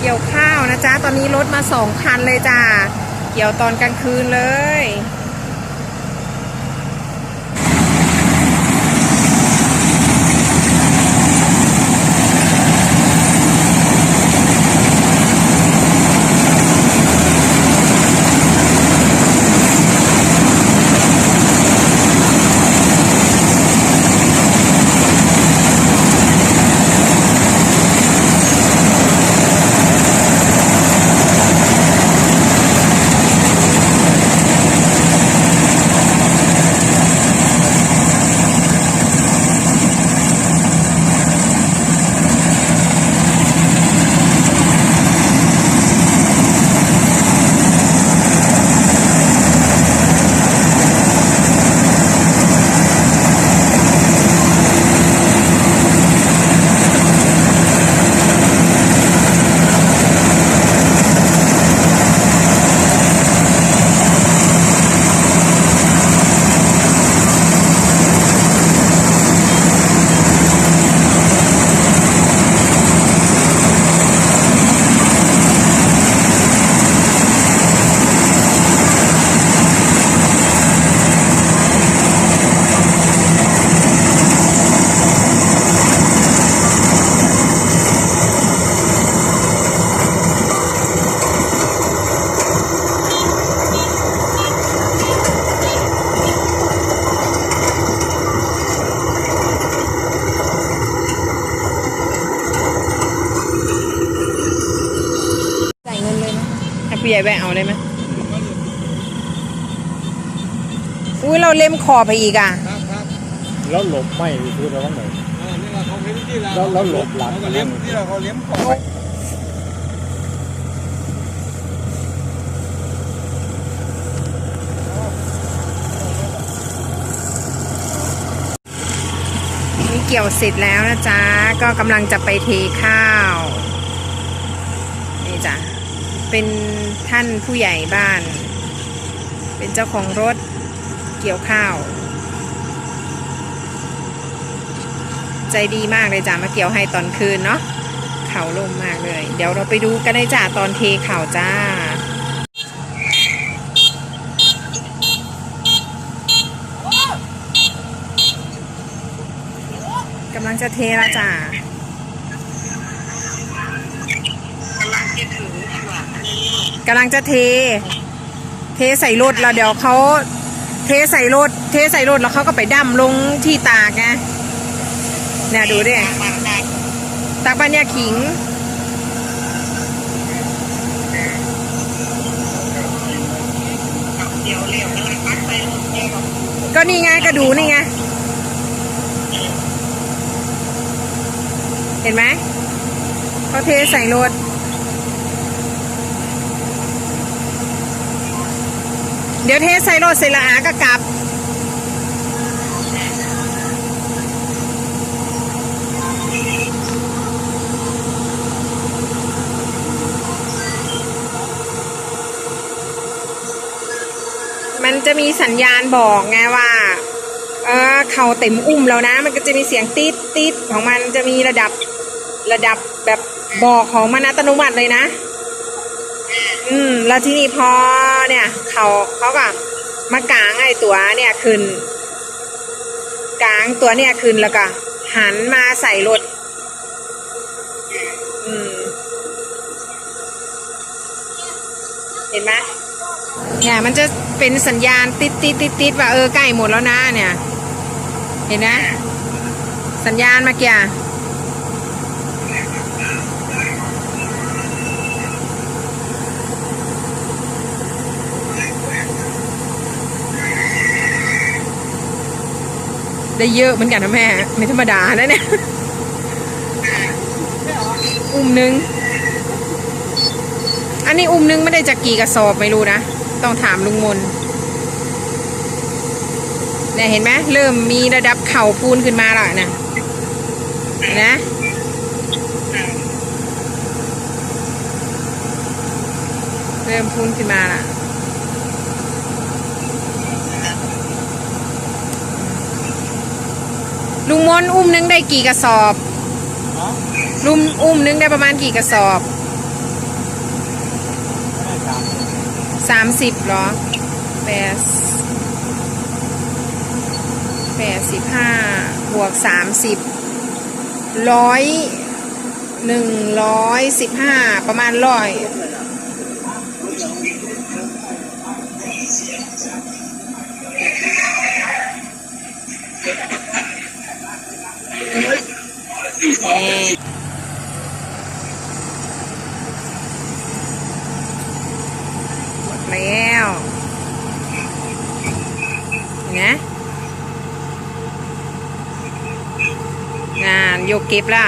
เกี่ยวข้าวนะจ๊ะ ตอนนี้รถมาสองคันเลยจ้า เกี่ยวตอนกลางคืนเลย ให้ผู้ใหญ่แวะเอาได้ไหมอุ้ยเราเล็มคอไปอีกอะครับครับแล้วหลบไม่คือไปว่างไหนเออนี่เราเขาเลี้ยงที่เราแล้วแล้วหลบหลังเขาก็เลี้ยงที่เราเขาเลี้ยงของไว้นี่เกี่ยวเสร็จแล้วนะจ๊ะ ก็กำลังจะไปเทข้าวนี่จ้ะ เป็นท่านผู้ใหญ่บ้าน เป็นเจ้าของรถเกี่ยวข้าว ใจดีมากเลยจ้ะมาเกี่ยวให้ตอนคืนเนาะเขาลมมากเลย เดี๋ยวเราไปดูกันเลยจ้ะตอนเทเข่าจ้ากำลังจะเทแล้วจ้ะ กำลังจะเท เทใส่รถแล้วเดี๋ยวเขาเทใส่รถ เทใส่รถแล้วเขาก็ไปดั้มลงที่ตากไงเนี่ยดูดิตากบ้านยาขิง ก็นี่ไงก็ดูนี่ไง เห็นไหมเขาเทใส่รถ เดี๋ยวเทใส่รถเสร็จละอาก็กลับ มันจะมีสัญญาณบอกไงว่า เออเขาเต็มอุ้มแล้วนะ มันก็จะมีเสียงติดติดของมันจะมีระดับระดับแบบบอกของมันอัตโนมัติเลยนะ อืม แล้วที่นี่พอเนี่ย เขาเขาก็มากางไอ้ตัวเนี่ยขึ้นกางตัวเนี่ยขึ้นแล้วก็ หันมาใส่รถ อืม เห็นไหมเนี่ย มันจะเป็นสัญญาณติดติดติดติดว่าเออใกล้หมดแล้วนะ เนี่ย เห็นไหมสัญญาณมื่อกี้อ ได้เยอะเหมือนกันนะแม่ ไม่ธรรมดานะเนี่ยอุ้มหนึง อันนี้อุ้มหนึงไม่ได้จะกี่กระสอบไม่รู้นะ ต้องถามลุงมนเนี่ยเห็นไหมเริ่มมีระดับเข่าปูนขึ้นมาและนะนนะเริ่มพูนขึ้นมาละ ลุงมนอุ้มนึงได้กี่กระสอบ ลุงอุ้มนึงได้ประมาณกี่กระสอบปตามสามสิบเหรอแปดแปดสิบห้าบวกสามสิบร้อยหนึ่งร้อยสิบห้าประมาณร้อย หมดแล้วเห็นไหมงานโยกเก็บละ